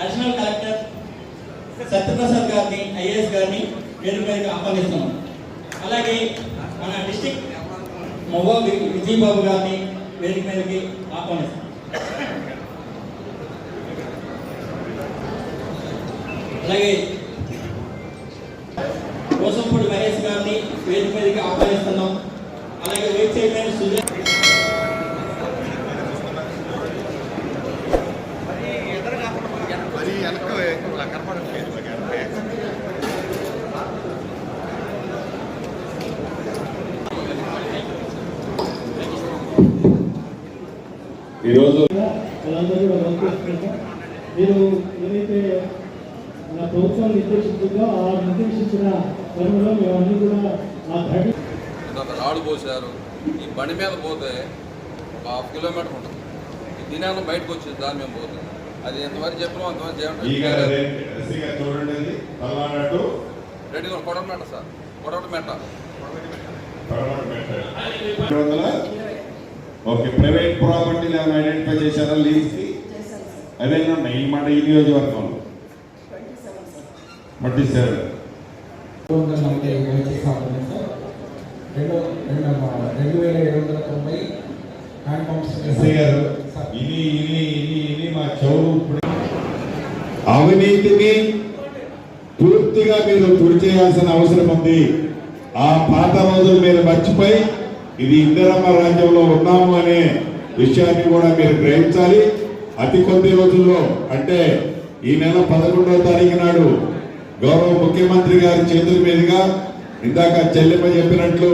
Additional collector Satyaprasad గారిని IAS గారిని వేదిక మీదకి ఆహ్వానిస్తున్నాం. అలాగే మన డిస్టిక్ మొవ్వ విజయబాబు గారిని వేదిక మీదకి ఆహ్వానిస్తున్నాం. అలాగే కోసంపూడి మహేష్ గారిని వేదిక మీదకి ఆహ్వానిస్తున్నాం. అలాగే వైస్ చైర్మన్ సుజయ్ మరి ఇలా కనపడట్లేదు. ఈరోజు మీరు ఏదైతే మన ప్రభుత్వం నిర్దేశించిందో ఆ నిర్దేశించిన క్రమంలో మేమన్నీ కూడా ఆ ధడి రాళ్ళు పోసారు ఈ బండి మీద పోతే ఒక హాఫ్ కిలోమీటర్ ఉంటుంది. ఈ దినాన్ని బయటకు వచ్చింది దాని మేము పోతే. అది ఎంతవరకు చెప్పినాం అంతవరకు ఈ గారు అదే, చేయడం చూడండి అది పల్నాడు రెడీ కొడవమెట్ట సార్. వందల ఓకే ప్రైవేట్ ప్రాపర్టీలు ఏమైనా ఐడెంటిఫై చేశారా లీజ్ అదే ఉన్నాయి ఈ మాట ఈ నియోజకవర్గంలో? ట్వంటీ సెవెన్ రెండు వేల ఏడు వందల తొంభై హ్యాండ్ పంప్స్ గారు మా చెవులు అవినీతిని పూర్తిగా మీరు తుడిచేయాల్సిన అవసరం ఉంది. ఆ పాత రోజులు మీరు మర్చిపోయి ఇది ఇందిరమ్మ రాజ్యంలో ఉన్నాము అనే విషయాన్ని కూడా మీరు గ్రహించాలి. అతి కొద్ది రోజుల్లో అంటే ఈ నెల పదకొండవ తారీఖు నాడు గౌరవ ముఖ్యమంత్రి గారి చేతుల మీదుగా ఇందాక చెల్లెమ్మ చెప్పినట్లు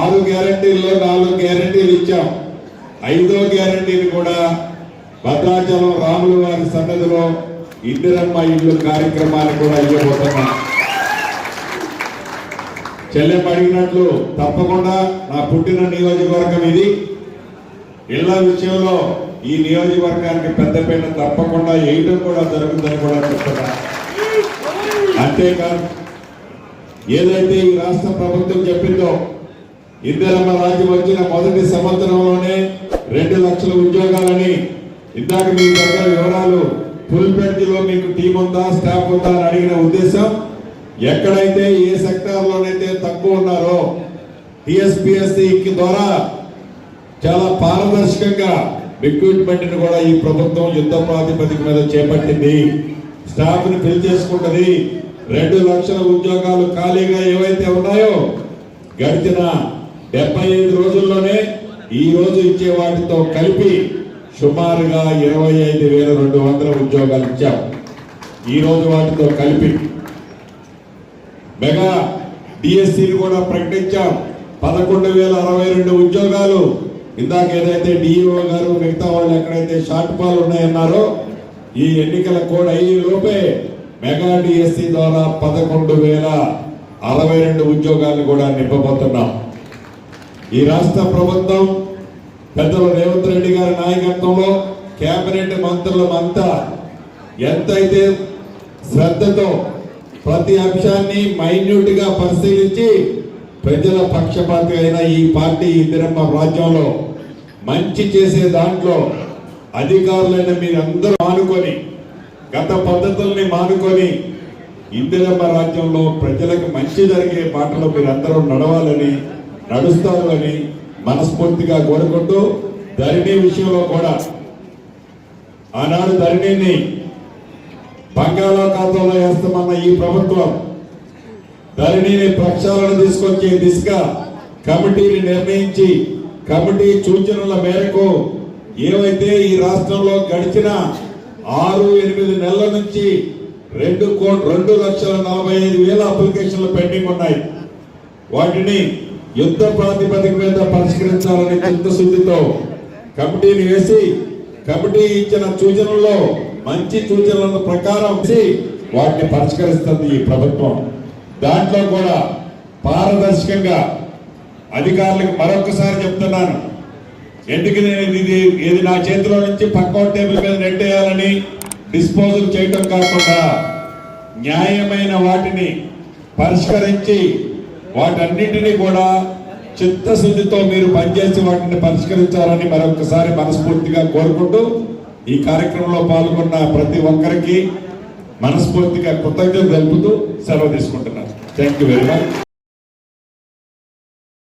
ఆరు గ్యారంటీల్లో నాలుగు గ్యారంటీలు ఇచ్చాం. ఐదో గ్యారంటీని కూడా భద్రాచలం రాముల వారి సన్నదిలో ఇందిరమ్మ ఇల్లు కార్యక్రమాన్ని కూడా ఇవ్వబోతున్నా. చెల్లెమ్మ అడిగినట్లు తప్పకుండా నా పుట్టిన నియోజకవర్గం ఇది. ఇళ్ళ విషయంలో ఈ నియోజకవర్గానికి పెద్దపీట తప్పకుండా వేయడం కూడా జరుగుతుందని కూడా చెప్తున్నా. అంతేకాదు ఏదైతే ఈ రాష్ట్ర ప్రభుత్వం చెప్పిందో ఇందిరమ్మ రాజ్యం వచ్చిన మొదటి సంవత్సరంలోనే రెండు లక్షల ఉద్యోగాలని. ఇందాక మీ దగ్గర వివరాలు ఫుల్లో మీకు టీం ఉందా స్టాఫ్ ఉందా అని అడిగిన ఉద్దేశం ఎక్కడైతే ఏ సెక్టార్లోనైతే తక్కువ ఉన్నారో టిఎస్పిఎస్సి ద్వారా చాలా పారదర్శకంగా రిక్రూట్మెంట్ కూడా ఈ ప్రభుత్వం యుద్ధ ప్రాతిపదిక మీద చేపట్టింది. స్టాఫ్ని ఫిల్ చేసుకుంటది. రెండు లక్షల ఉద్యోగాలు ఖాళీగా ఏవైతే ఉన్నాయో గడిచిన డెబ్బై ఐదు రోజుల్లోనే ఈ రోజు ఇచ్చే వాటితో కలిపి సుమారుగా ఇరవై ఐదు వేల రెండు వందల ఉద్యోగాలు ఇచ్చాం. ఈ రోజు వాటితో కలిపి మెగా డిఎస్సిని కూడా ప్రకటించాం. పదకొండు వేల అరవై రెండు ఉద్యోగాలు. ఇందాక ఏదైతే డిఈఓ గారు మిగతా వాళ్ళు ఎక్కడైతే షార్ట్ ఫాల్ ఉన్నాయన్నారో ఈ ఎన్నికల కోడ్ అయ్యే లోపే మెగా డిఎస్సి ద్వారా పదకొండు వేల అరవై రెండు ఉద్యోగాలను కూడా నింపబోతున్నాం. ఈ రాష్ట్ర ప్రభుత్వం పెద్దలు రేవంత్ రెడ్డి గారి నాయకత్వంలో కేబినెట్ మంత్రులమంతా ఎంతైతే శ్రద్ధతో ప్రతి అంశాన్ని మైన్యూట్గా పరిశీలించి ప్రజల పక్షపాతి అయిన ఈ పార్టీ ఇందిరమ్మ రాజ్యంలో మంచి చేసే దాంట్లో అధికారులైన మీరందరూ మానుకొని గత పద్ధతుల్ని మానుకొని ఇందిరమ్మ రాజ్యంలో ప్రజలకు మంచి జరిగే బాటలో మీరందరూ నడవాలని నడుస్తామని మనస్ఫూర్తిగా కోరుకుంటూ ధరణి విషయంలో కూడా ఆనాడు ధరణిని బంగాళాఖాతంలో వేస్తామన్న ఈ ప్రభుత్వం ధరణిని ప్రక్షాళన తీసుకొచ్చే దిశగా కమిటీని నిర్ణయించి కమిటీ సూచనల మేరకు ఏవైతే ఈ రాష్ట్రంలో గడిచిన ఆరు ఎనిమిది నెలల నుంచి రెండు కోట్ రెండు లక్షల నలభై ఐదు వేల అప్లికేషన్లు పెండింగ్ ఉన్నాయి. వాటిని యుద్ధ ప్రాతిపదిక మీద పరిష్కరించాలని చిత్తశుద్ధితో కమిటీని వేసి కమిటీ ఇచ్చిన సూచనల్లో మంచి సూచనల ప్రకారం వాటిని పరిష్కరిస్తుంది ఈ ప్రభుత్వం. దాంట్లో కూడా పారదర్శకంగా అధికారులకు మరొకసారి చెప్తున్నాను. ఎందుకు నేను ఇది ఇది నా చేతిలో నుంచి పక్క టేబుల్ మీద నెట్టేయాలని డిస్పోజల్ చేయటం కాకుండా న్యాయమైన వాటిని పరిష్కరించి వాటన్నిటినీ కూడా చిత్తశుద్ధితో మీరు పనిచేసి వాటిని పరిష్కరించాలని మరొకసారి మనస్ఫూర్తిగా కోరుకుంటూ ఈ కార్యక్రమంలో పాల్గొన్న ప్రతి ఒక్కరికి మనస్ఫూర్తిగా కృతజ్ఞతలు తెలుపుతూ సెలవు తీసుకుంటున్నాను. Thank you very much